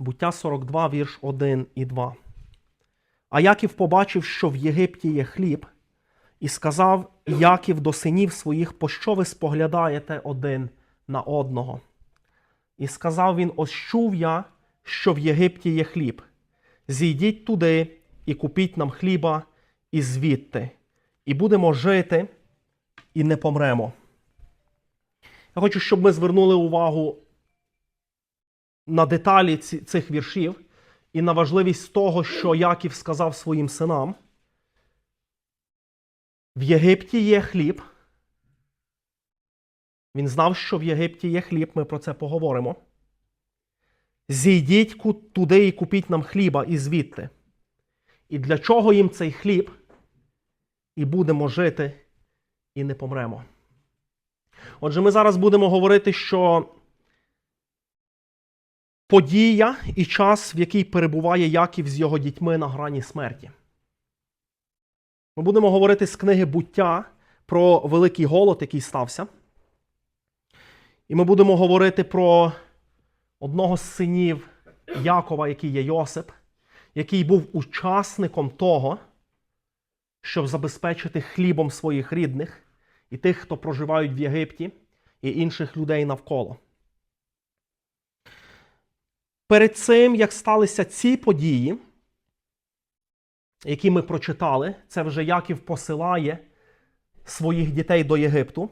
Буття 42, вірш 1 і 2. А Яків побачив, що в Єгипті є хліб, і сказав Яків до синів своїх, пощо ви споглядаєте один на одного? І сказав він: Ось чув я, що в Єгипті є хліб. Зійдіть туди і купіть нам хліба і звідти, і будемо жити, і не помремо. Я хочу, щоб ми звернули увагу на деталі цих віршів і на важливість того, що Яків сказав своїм синам. В Єгипті є хліб. Він знав, що в Єгипті є хліб, ми про це поговоримо. Зійдіть туди і купіть нам хліба і звідти. І для чого їм цей хліб? І будемо жити, і не помремо. Отже, ми зараз будемо говорити, що подія і час, в який перебуває Яків з його дітьми на грані смерті. Ми будемо говорити з книги буття про великий голод, який стався. І ми будемо говорити про одного з синів Якова, який є Йосип, який був учасником того, щоб забезпечити хлібом своїх рідних і тих, хто проживають в Єгипті, і інших людей навколо. Перед цим, як сталися ці події, які ми прочитали, це вже Яків посилає своїх дітей до Єгипту,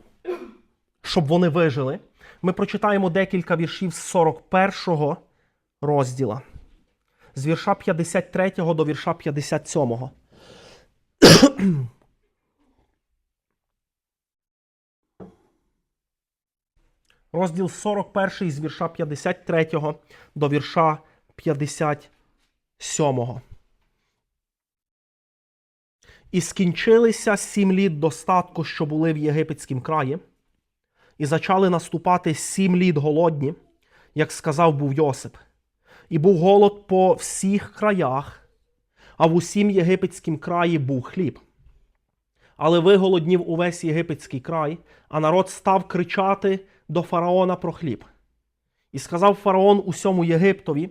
щоб вони вижили. Ми прочитаємо декілька віршів з 41 розділа, з вірша 53 до вірша 57. Розділ 41 з вірша 53 до вірша 57. І скінчилися сім літ достатку, що були в єгипетськім краї, і зачали наступати сім літ голодні, як сказав був Йосип. І був голод по всіх краях, а в усім єгипетськім краї був хліб. Але виголоднів увесь єгипетський край, а народ став кричати до фараона про хліб. І сказав фараон усьому Єгиптові: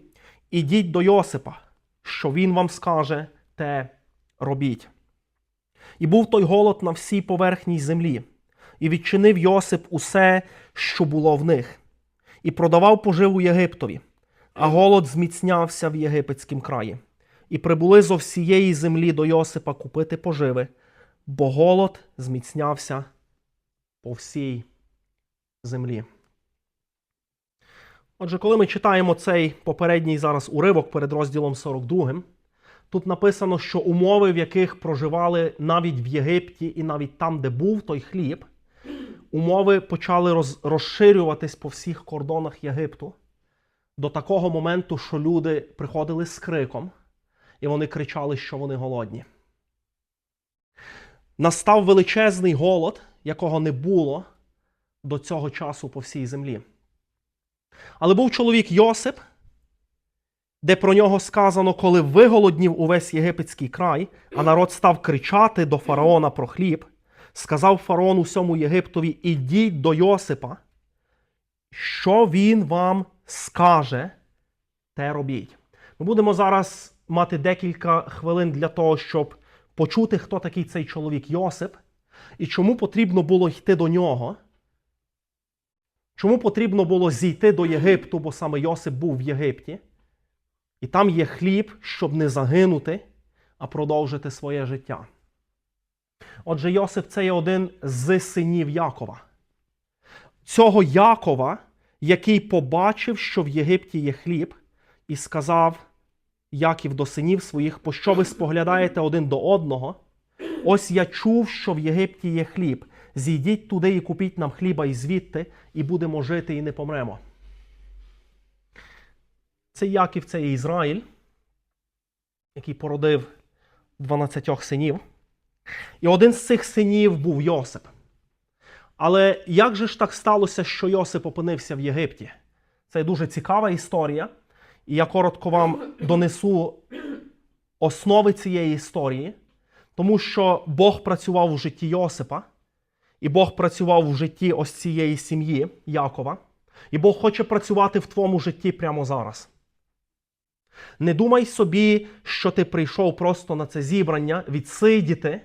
Ідіть до Йосипа, що він вам скаже, те робіть. І був той голод на всій поверхній землі, і відчинив Йосип усе, що було в них, і продавав поживу Єгиптові, а голод зміцнявся в єгипетськім краї. І прибули зо всієї землі до Йосипа купити поживи, бо голод зміцнявся по всій землі. Отже, коли ми читаємо цей попередній зараз уривок перед розділом 42, тут написано, що умови, в яких проживали навіть в Єгипті і навіть там, де був той хліб, умови почали роз, розширюватись по всіх кордонах Єгипту до такого моменту, що люди приходили з криком, і вони кричали, що вони голодні. Настав величезний голод, якого не було до цього часу по всій землі. Але був чоловік Йосип, де про нього сказано, коли виголоднів увесь єгипетський край, а народ став кричати до фараона про хліб, сказав фараон усьому Єгиптові: ідіть до Йосипа, що він вам скаже, те робіть. Ми будемо зараз мати декілька хвилин для того, щоб почути, хто такий цей чоловік Йосип, і чому потрібно було йти до нього. Чому потрібно було зійти до Єгипту, бо саме Йосип був в Єгипті, і там є хліб, щоб не загинути, а продовжити своє життя. Отже, Йосип це є один з синів Якова. Цього Якова, який побачив, що в Єгипті є хліб, і сказав Яків до синів своїх, пощо ви споглядаєте один до одного? Ось я чув, що в Єгипті є хліб. Зійдіть туди і купіть нам хліба і звідти, і будемо жити і не помремо. Це Яків, це є Ізраїль, який породив 12 синів. І один з цих синів був Йосип. Але як же ж так сталося, що Йосип опинився в Єгипті? Це дуже цікава історія. І я коротко вам донесу основи цієї історії, тому що Бог працював у житті Йосипа, і Бог працював в житті ось цієї сім'ї Якова, і Бог хоче працювати в твоєму житті прямо зараз. Не думай собі, що ти прийшов просто на це зібрання, відсидіти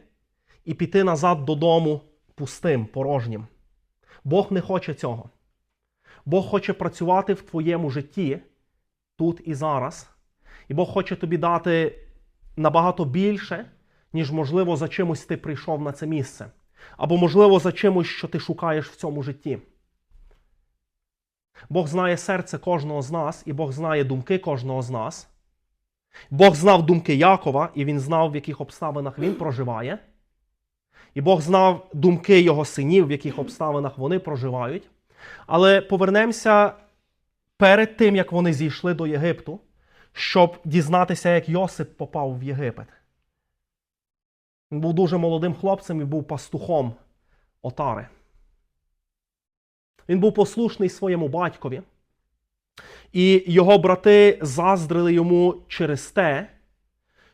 і піти назад додому пустим, порожнім. Бог не хоче цього. Бог хоче працювати в твоєму житті тут і зараз. І Бог хоче тобі дати набагато більше, ніж, можливо, за чимось ти прийшов на це місце. Або, можливо, за чимось, що ти шукаєш в цьому житті. Бог знає серце кожного з нас, і Бог знає думки кожного з нас. Бог знав думки Якова, і він знав, в яких обставинах він проживає. І Бог знав думки його синів, в яких обставинах вони проживають. Але повернемося перед тим, як вони зійшли до Єгипту, щоб дізнатися, як Йосип попав в Єгипет. Він був дуже молодим хлопцем і був пастухом отари. Він був послушний своєму батькові. І його брати заздрили йому через те,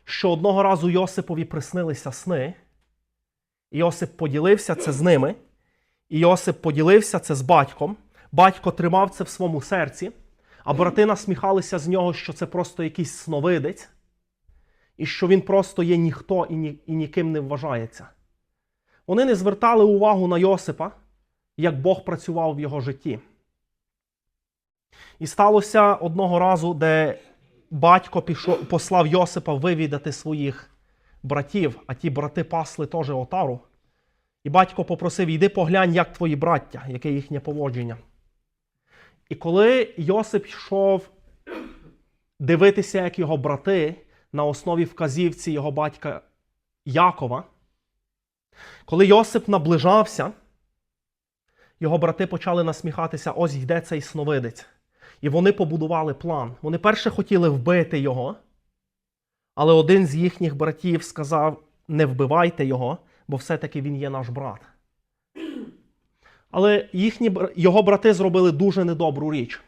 що одного разу Йосипові приснилися сни. Йосип поділився це з ними. І Йосип поділився це з батьком. Батько тримав це в своєму серці, а брати насміхалися з нього, що це просто якийсь сновидець, і що він просто є ніхто і, ні, і ніким не вважається. Вони не звертали увагу на Йосипа, як Бог працював в його житті. І сталося одного разу, де батько пішов, послав Йосипа вивідати своїх братів, а ті брати пасли теж отару. І батько попросив: йди поглянь, як твої браття, яке їхнє поводження. І коли Йосип йшов дивитися, як його брати на основі вказівці його батька Якова, коли Йосип наближався, його брати почали насміхатися: ось йде цей сновидець. І вони побудували план. Вони перше хотіли вбити його, але один з їхніх братів сказав: не вбивайте його, бо все-таки він є наш брат. Але їхні, його брати зробили дуже недобру річ.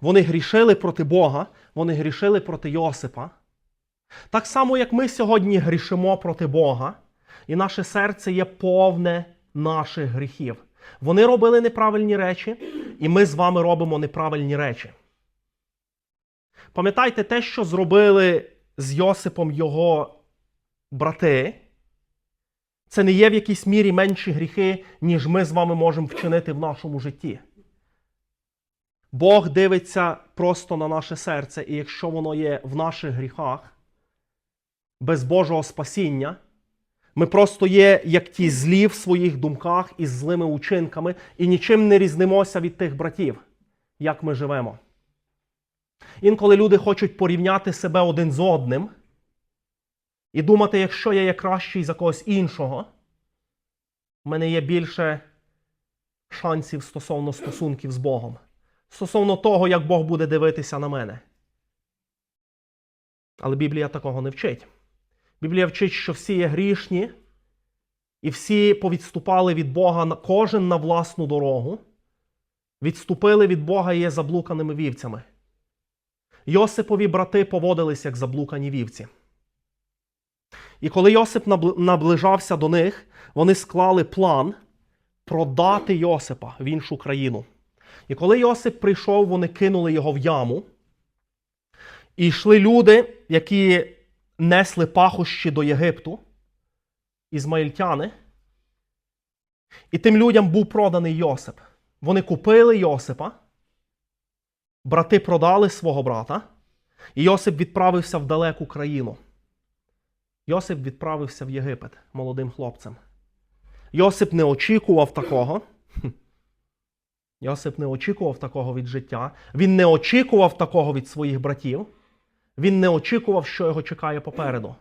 Вони грішили проти Бога, вони грішили проти Йосипа. Так само, як ми сьогодні грішимо проти Бога, і наше серце є повне наших гріхів. Вони робили неправильні речі, і ми з вами робимо неправильні речі. Пам'ятайте те, що зробили з Йосипом його брати, це не є в якійсь мірі менші гріхи, ніж ми з вами можемо вчинити в нашому житті. Бог дивиться просто на наше серце, і якщо воно є в наших гріхах, без Божого спасіння, ми просто є як ті злі в своїх думках і злими учинками, і нічим не різнимося від тих братів, як ми живемо. Інколи люди хочуть порівняти себе один з одним і думати, якщо я є кращий за когось іншого, в мене є більше шансів стосовно стосунків з Богом, стосовно того, як Бог буде дивитися на мене. Але Біблія такого не вчить. Біблія вчить, що всі є грішні, і всі повідступали від Бога кожен на власну дорогу, відступили від Бога і є заблуканими вівцями. Йосипові брати поводились як заблукані вівці. І коли Йосип наближався до них, вони склали план продати Йосипа в іншу країну. І коли Йосип прийшов, вони кинули його в яму. І йшли люди, які несли пахощі до Єгипту, ізмаїльтяни. І тим людям був проданий Йосип. Вони купили Йосипа, брати продали свого брата, і Йосип відправився в далеку країну. Йосип відправився в Єгипет молодим хлопцем. Йосип не очікував такого. Йосип не очікував такого від життя. Він не очікував такого від своїх братів. Він не очікував, що його чекає попереду.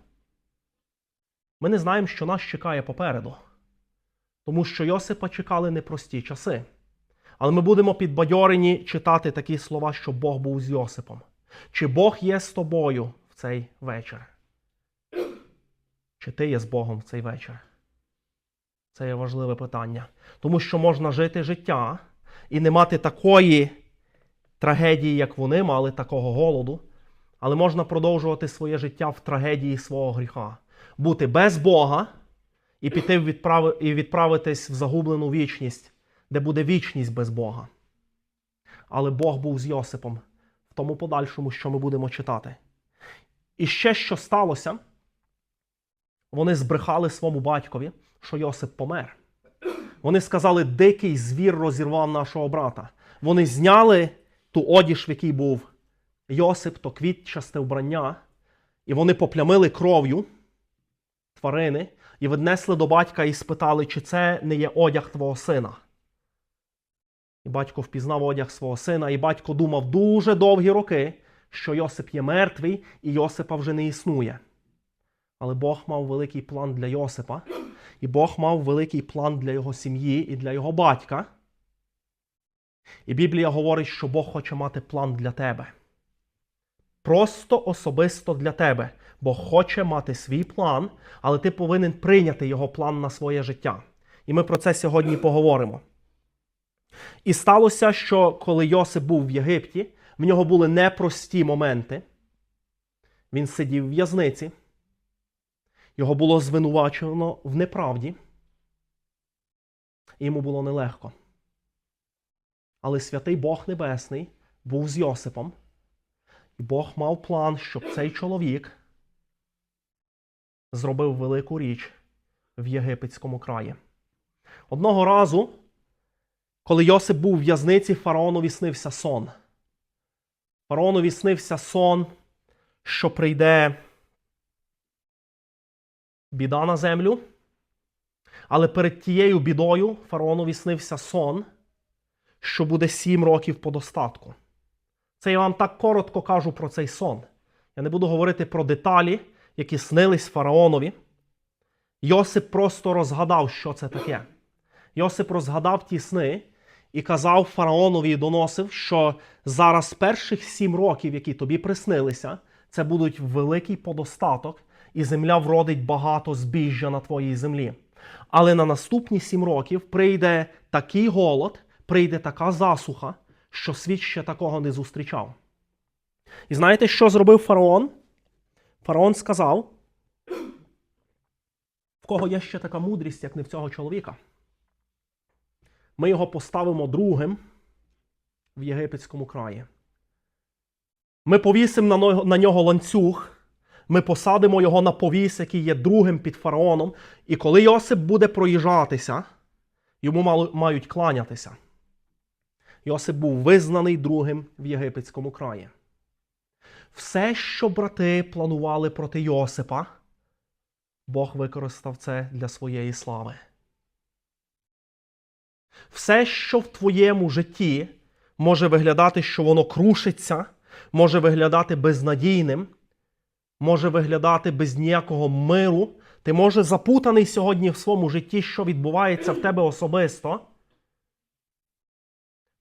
Ми не знаємо, що нас чекає попереду. Тому що Йосипа чекали непрості часи. Але ми будемо підбадьорені читати такі слова, що Бог був з Йосипом. Чи Бог є з тобою в цей вечір? Чи ти є з Богом в цей вечір? Це є важливе питання. Тому що можна жити життя і не мати такої трагедії, як вони мали, такого голоду, але можна продовжувати своє життя в трагедії свого гріха, бути без Бога і піти і відправитись в загублену вічність, де буде вічність без Бога. Але Бог був з Йосипом в тому подальшому, що ми будемо читати. І ще що сталося, вони збрехали своєму батькові, що Йосип помер. Вони сказали, дикий звір розірвав нашого брата. Вони зняли ту одіж, в якій був Йосип, то квітчасте вбрання, і вони поплямили кров'ю тварини і віднесли до батька і спитали, чи це не є одяг твого сина. І батько впізнав одяг свого сина, і батько думав дуже довгі роки, що Йосип є мертвий і Йосипа вже не існує. Але Бог мав великий план для Йосипа, і Бог мав великий план для його сім'ї і для його батька. І Біблія говорить, що Бог хоче мати план для тебе. Просто особисто для тебе. Бог хоче мати свій план, але ти повинен прийняти його план на своє життя. І ми про це сьогодні поговоримо. І сталося, що коли Йосип був в Єгипті, в нього були непрості моменти. Він сидів в в'язниці, його було звинувачено в неправді, і йому було нелегко. Але святий Бог Небесний був з Йосипом, Бог мав план, щоб цей чоловік зробив велику річ в єгипетському краї. Одного разу, коли Йосип був в в'язниці, фараонові снився сон. Фараонові снився сон, що прийде біда на землю. Але перед тією бідою фараонові снився сон, що буде сім років по достатку. Це я вам так коротко кажу про цей сон. Я не буду говорити про деталі, які снились фараонові. Йосип просто розгадав, що це таке. Йосип розгадав ті сни і казав фараонові і доносив, що зараз перших сім років, які тобі приснилися, це будуть великий подостаток, і земля вродить багато збіжжя на твоїй землі. Але на наступні сім років прийде такий голод, прийде така засуха, що світ ще такого не зустрічав. І знаєте, що зробив фараон? Фараон сказав, в кого є ще така мудрість, як не в цього чоловіка. Ми його поставимо другим в єгипетському краї. Ми повісимо на нього, ланцюг, ми посадимо його на повіс, який є другим під фараоном, і коли Йосип буде проїжджатися, йому мають кланятися. Йосип був визнаний другим в єгипетському краї. Все, що брати планували проти Йосипа, Бог використав це для своєї слави. Все, що в твоєму житті може виглядати, що воно крушиться, може виглядати безнадійним, може виглядати без ніякого миру. Ти може запутаний сьогодні в своєму житті, що відбувається в тебе особисто.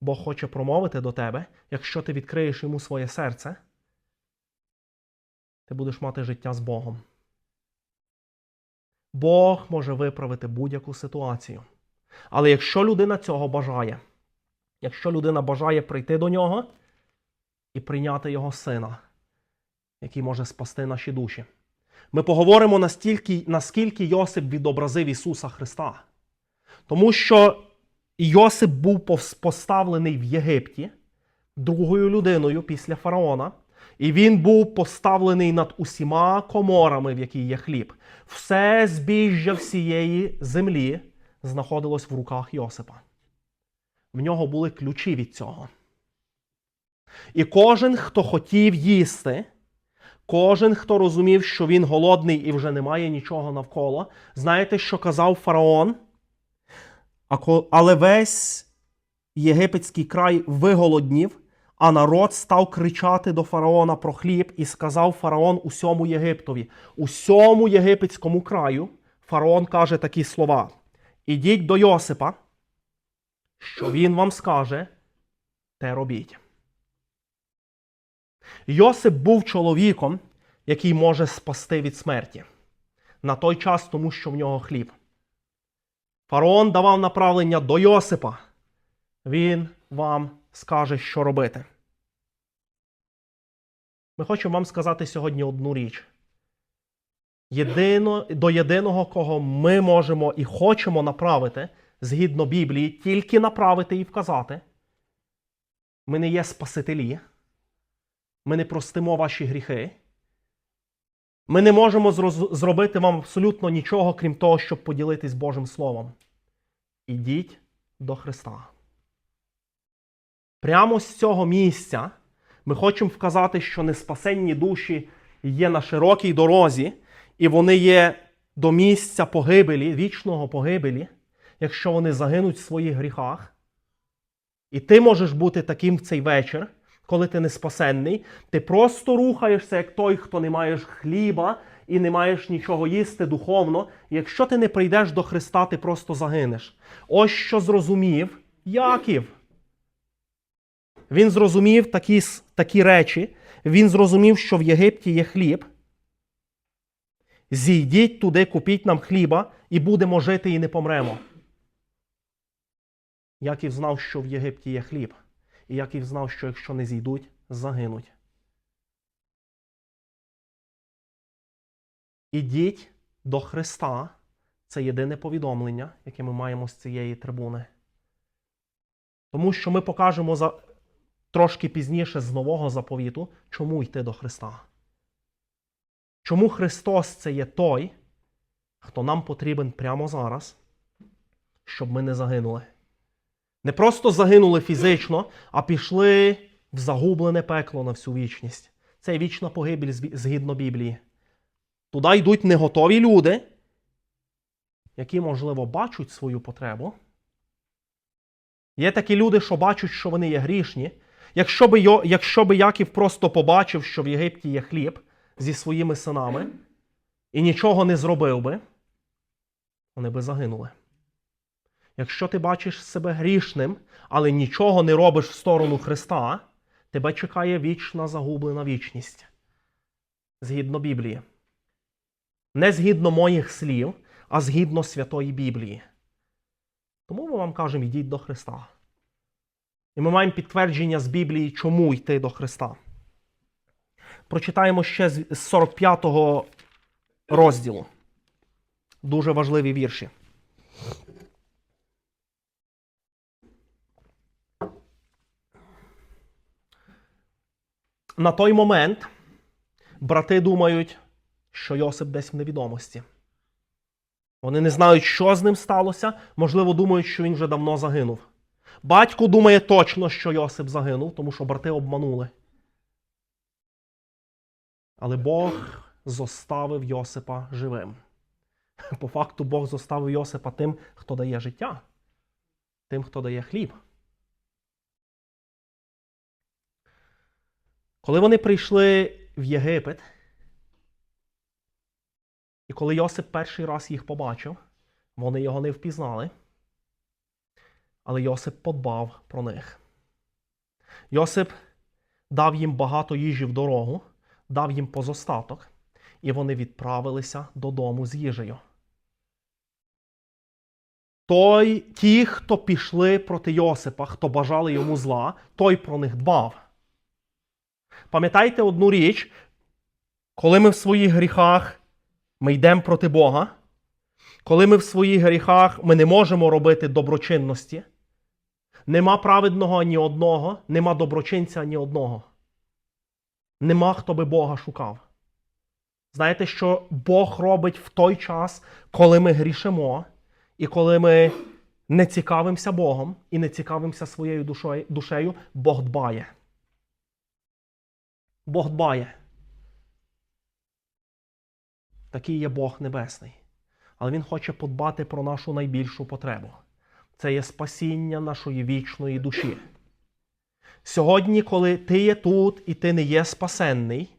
Бог хоче промовити до тебе, якщо ти відкриєш йому своє серце, ти будеш мати життя з Богом. Бог може виправити будь-яку ситуацію. Але якщо людина цього бажає, якщо людина бажає прийти до нього і прийняти його сина, який може спасти наші душі, ми поговоримо настільки, наскільки Йосип відобразив Ісуса Христа. Тому що Йосип був поставлений в Єгипті другою людиною після фараона, і він був поставлений над усіма коморами, в якій є хліб. Все збіжжя всієї землі знаходилось в руках Йосипа. В нього були ключі від цього. І кожен, хто хотів їсти, кожен, хто розумів, що він голодний і вже немає нічого навколо, знаєте, що казав фараон? Але весь єгипетський край виголоднів, а народ став кричати до фараона про хліб, і сказав фараон усьому Єгиптові, усьому єгипетському краю. Фараон каже такі слова: Ідіть до Йосипа, що він вам скаже, те робіть. Йосип був чоловіком, який може спасти від смерті. На той час, тому що в нього хліб. Фараон давав направлення до Йосипа. Він вам скаже, що робити. Ми хочемо вам сказати сьогодні одну річ. Єдино, до єдиного, кого ми можемо і хочемо направити, згідно Біблії, тільки направити і вказати. Ми не є спасителі, ми не простимо ваші гріхи. Ми не можемо зробити вам абсолютно нічого, крім того, щоб поділитись Божим Словом. Ідіть до Христа. Прямо з цього місця ми хочемо вказати, що неспасенні душі є на широкій дорозі, і вони є до місця погибелі, вічного погибелі, якщо вони загинуть в своїх гріхах. І ти можеш бути таким в цей вечір, коли ти не спасенний. Ти просто рухаєшся, як той, хто не маєш хліба і не маєш нічого їсти духовно. Якщо ти не прийдеш до Христа, ти просто загинеш. Ось що зрозумів Яків. Він зрозумів такі, такі речі. Він зрозумів, що в Єгипті є хліб. Зійдіть туди, купіть нам хліба, і будемо жити і не помремо. Яків знав, що в Єгипті є хліб. І Яків знав, що якщо не зійдуть, загинуть. Ідіть до Христа. Це єдине повідомлення, яке ми маємо з цієї трибуни. Тому що ми покажемо за... трошки пізніше з нового заповіту, чому йти до Христа. Чому Христос це є той, хто нам потрібен прямо зараз, щоб ми не загинули. Не просто загинули фізично, а пішли в загублене пекло на всю вічність. Це вічна погибель згідно Біблії. Туди йдуть неготові люди, які, можливо, бачать свою потребу. Є такі люди, що бачать, що вони є грішні. Якщо би, Йо- якщо би Яків просто побачив, що в Єгипті є хліб зі своїми синами, і нічого не зробив би, вони би загинули. Якщо ти бачиш себе грішним, але нічого не робиш в сторону Христа, тебе чекає вічна загублена вічність. Згідно Біблії. Не згідно моїх слів, а згідно Святої Біблії. Тому ми вам кажемо, йдіть до Христа. І ми маємо підтвердження з Біблії, чому йти до Христа. Прочитаємо ще з з 45-го розділу. Дуже важливі вірші. На той момент брати думають, що Йосип десь в невідомості. Вони не знають, що з ним сталося, можливо, думають, що він вже давно загинув. Батько думає точно, що Йосип загинув, тому що брати обманули. Але Бог зоставив Йосипа живим. По факту Бог зоставив Йосипа тим, хто дає життя, тим, хто дає хліб. Коли вони прийшли в Єгипет, і коли Йосип перший раз їх побачив, вони його не впізнали, але Йосип подбав про них. Йосип дав їм багато їжі в дорогу, дав їм позостаток, і вони відправилися додому з їжею. Той, ті, хто пішли проти Йосипа, хто бажали йому зла, той про них дбав. Пам'ятайте одну річ, коли ми в своїх гріхах ми йдемо проти Бога, коли ми в своїх гріхах ми не можемо робити доброчинності, нема праведного ні одного, нема доброчинця ні одного. Нема хто би Бога шукав. Знаєте, що Бог робить в той час, коли ми грішимо, і коли ми не цікавимося Богом і не цікавимося своєю душею, Бог дбає. Бог дбає. Такий є Бог Небесний. Але Він хоче подбати про нашу найбільшу потребу. Це є спасіння нашої вічної душі. Сьогодні, коли ти є тут і ти не є спасенний,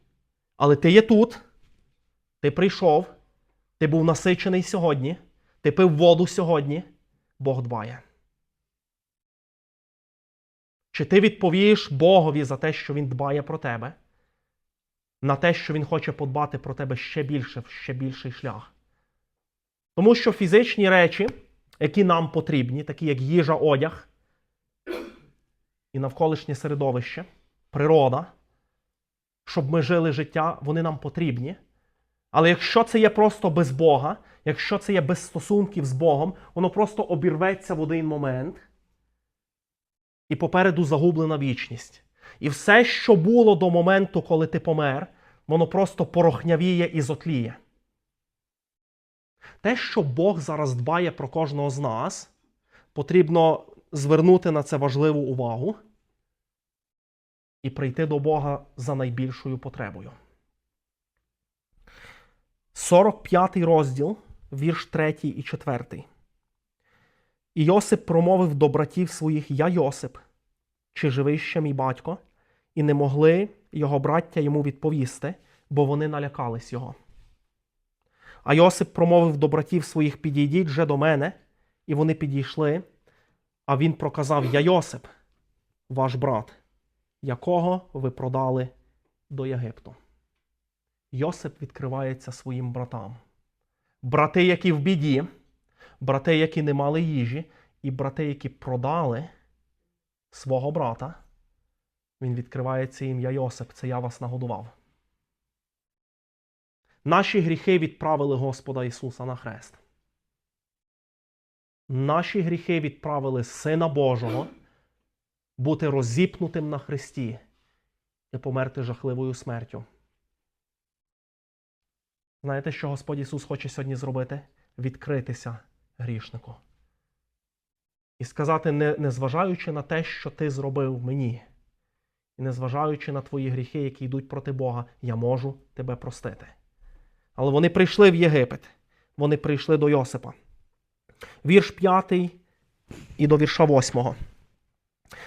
але ти є тут, ти прийшов, ти був насичений сьогодні, ти пив воду сьогодні, Бог дбає. Чи ти відповіш Богові за те, що Він дбає про тебе? На те, що він хоче подбати про тебе ще більше, ще більший шлях. Тому що фізичні речі, які нам потрібні, такі як їжа, одяг і навколишнє середовище, природа, щоб ми жили життя, вони нам потрібні. Але якщо це є просто без Бога, якщо це є без стосунків з Богом, воно просто обірветься в один момент, і попереду загублена вічність. І все, що було до моменту, коли ти помер, воно просто порохнявіє і зотліє. Те, що Бог зараз дбає про кожного з нас, потрібно звернути на це важливу увагу і прийти до Бога за найбільшою потребою. 45 розділ, вірш 3 і 4. І Йосип промовив до братів своїх: Я Йосип, чи живий ще мій батько? І не могли його браття йому відповісти, бо вони налякались його. А Йосип промовив до братів своїх: Підійдіть же до мене, і вони підійшли. А він проказав: Я Йосип, ваш брат, якого ви продали до Єгипту. Йосип відкривається своїм братам. Брати, які в біді, брати, які не мали їжі, і брати, які продали свого брата. Він відкривається ім'я Йосип, це я вас нагодував. Наші гріхи відправили Господа Ісуса на хрест. Наші гріхи відправили Сина Божого бути розіпнутим на хресті і померти жахливою смертю. Знаєте, що Господь Ісус хоче сьогодні зробити? Відкритися грішнику. І сказати, не, незважаючи на те, що ти зробив мені, і незважаючи на твої гріхи, які йдуть проти Бога, я можу тебе простити. Але вони прийшли в Єгипет, вони прийшли до Йосипа. Вірш 5 і до вірша 8.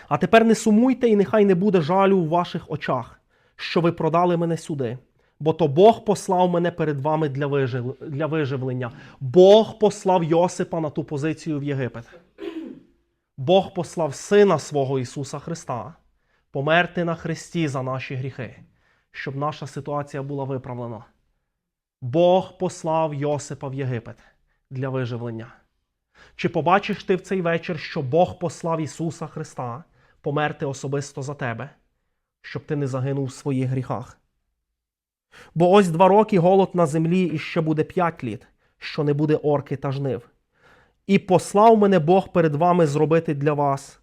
А тепер не сумуйте, і нехай не буде жалю у ваших очах, що ви продали мене сюди. Бо то Бог послав мене перед вами для виживлення. Бог послав Йосипа на ту позицію в Єгипет. Бог послав Сина свого Ісуса Христа померти на Христі за наші гріхи, щоб наша ситуація була виправлена. Бог послав Йосипа в Єгипет для виживлення. Чи побачиш ти в цей вечір, що Бог послав Ісуса Христа померти особисто за тебе, щоб ти не загинув в своїх гріхах? Бо ось два роки голод на землі і ще буде п'ять літ, що не буде орки та жнив. І послав мене Бог перед вами зробити для вас,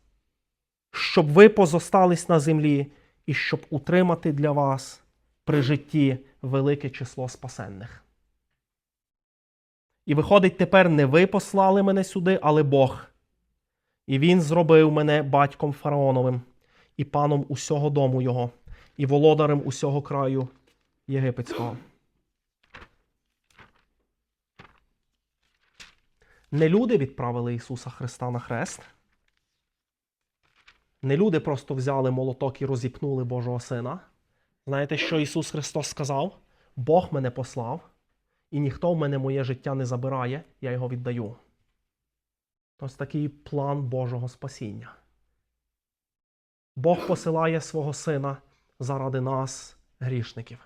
щоб ви позостались на землі, і щоб утримати для вас при житті велике число спасенних. І виходить, тепер не ви послали мене сюди, але Бог. І Він зробив мене батьком фараоновим, і паном усього дому його, і володарем усього краю єгипетського. Не люди відправили Ісуса Христа на хрест. Не люди просто взяли молоток і розіпнули Божого Сина. Знаєте, що Ісус Христос сказав? Бог мене послав, і ніхто в мене моє життя не забирає, я його віддаю. Ось такий план Божого спасіння. Бог посилає свого Сина заради нас, грішників.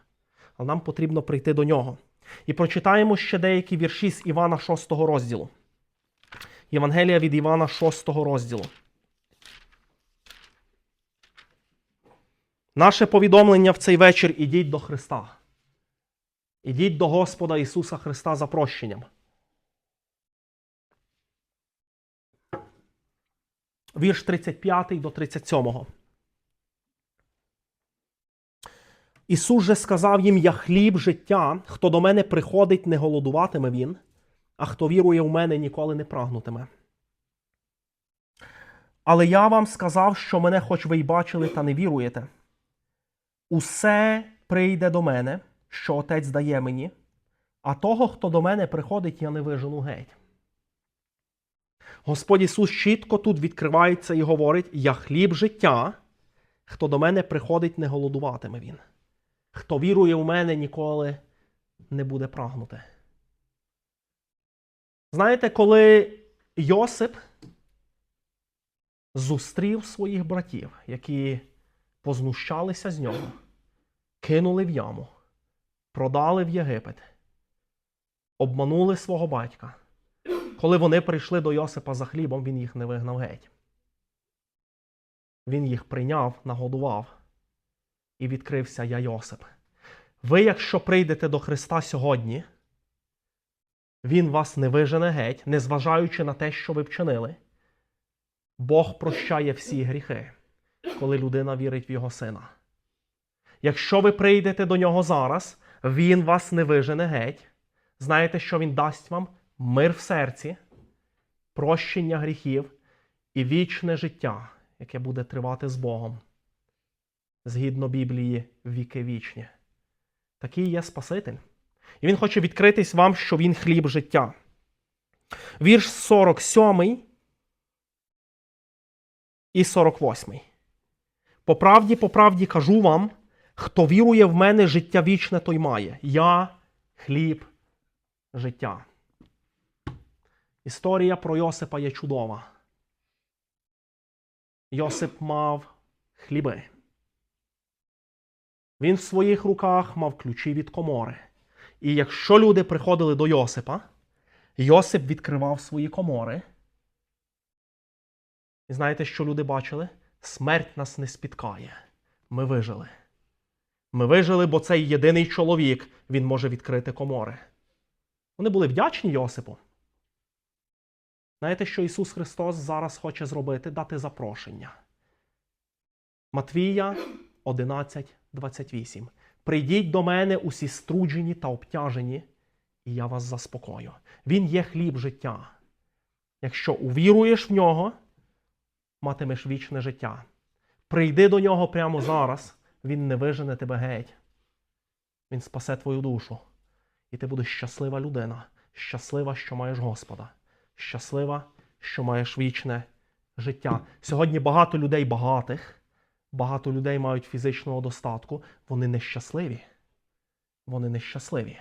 Але нам потрібно прийти до нього. І прочитаємо ще деякі вірші з Івана 6 розділу. Євангелія від Івана 6 розділу. Наше повідомлення в цей вечір ідіть до Христа. Ідіть до Господа Ісуса Христа за прощенням. Вірш 35 до 37. Ісус же сказав їм: Я хліб життя, хто до мене приходить, не голодуватиме він, а хто вірує в мене, ніколи не прагнутиме. Але я вам сказав, що мене, хоч ви й бачили, та не віруєте. Усе прийде до мене, що Отець дає мені, а того, хто до мене приходить, я не вижену геть. Господь Ісус чітко тут відкривається і говорить: Я хліб життя, хто до мене приходить, не голодуватиме він. Хто вірує в мене, ніколи не буде прагнути. Знаєте, коли Йосип зустрів своїх братів, які познущалися з нього, кинули в яму, продали в Єгипет, обманули свого батька. Коли вони прийшли до Йосипа за хлібом, він їх не вигнав геть. Він їх прийняв, нагодував і відкрився я Йосип. Ви, якщо прийдете до Христа сьогодні, Він вас не вижене геть, незважаючи на те, що ви вчинили. Бог прощає всі гріхи. коли людина вірить в його сина. Якщо ви прийдете до нього зараз, він вас не вижене геть. Знаєте, що він дасть вам? Мир в серці, прощення гріхів і вічне життя, яке буде тривати з Богом. Згідно Біблії, віки вічні. Такий є Спаситель. І він хоче відкритись вам, що він хліб життя. Вірш 47 і 48. По правді, по правді кажу вам, хто вірує в мене, життя вічне, той має. Я хліб життя. Історія про Йосипа є чудова. Йосип мав хліби. Він в своїх руках мав ключі від комори. І якщо люди приходили до Йосипа, Йосип відкривав свої комори. І знаєте, що люди бачили? Смерть нас не спіткає. Ми вижили. Ми вижили, бо цей єдиний чоловік, він може відкрити комори. Вони були вдячні Йосипу. Знаєте, що Ісус Христос зараз хоче зробити? Дати запрошення. Матвія 11, 28. Прийдіть до мене усі струджені та обтяжені, і я вас заспокою. Він є хліб життя. Якщо увіруєш в нього, матимеш вічне життя. Прийди до нього прямо зараз, він не вижене тебе геть. Він спасе твою душу. І ти будеш щаслива людина, щаслива, що маєш Господа, щаслива, що маєш вічне життя. Сьогодні багато людей багатих, багато людей мають фізичного достатку, вони нещасливі. Вони нещасливі.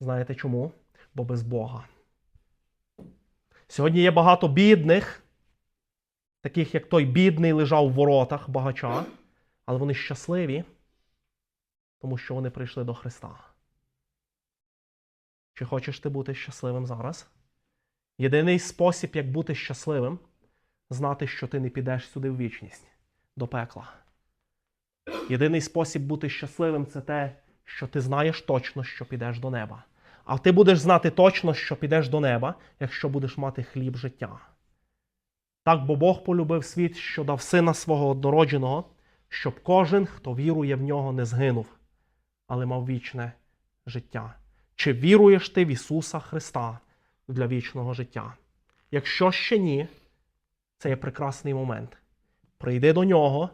Знаєте чому? Бо без Бога. Сьогодні є багато бідних, таких як той бідний лежав в воротах багача, але вони щасливі, тому що вони прийшли до Христа. Чи хочеш ти бути щасливим зараз? Єдиний спосіб, як бути щасливим, знати, що ти не підеш сюди в вічність, до пекла. Єдиний спосіб бути щасливим це те, що ти знаєш точно, що підеш до неба. А ти будеш знати точно, що підеш до неба, якщо будеш мати хліб життя. Так, бо Бог полюбив світ, що дав сина свого однородженого, щоб кожен, хто вірує в нього, не згинув, але мав вічне життя. Чи віруєш ти в Ісуса Христа для вічного життя? Якщо ще ні, це є прекрасний момент. Прийди до нього,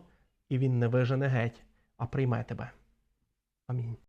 і Він не вижене геть, а прийме тебе. Амінь.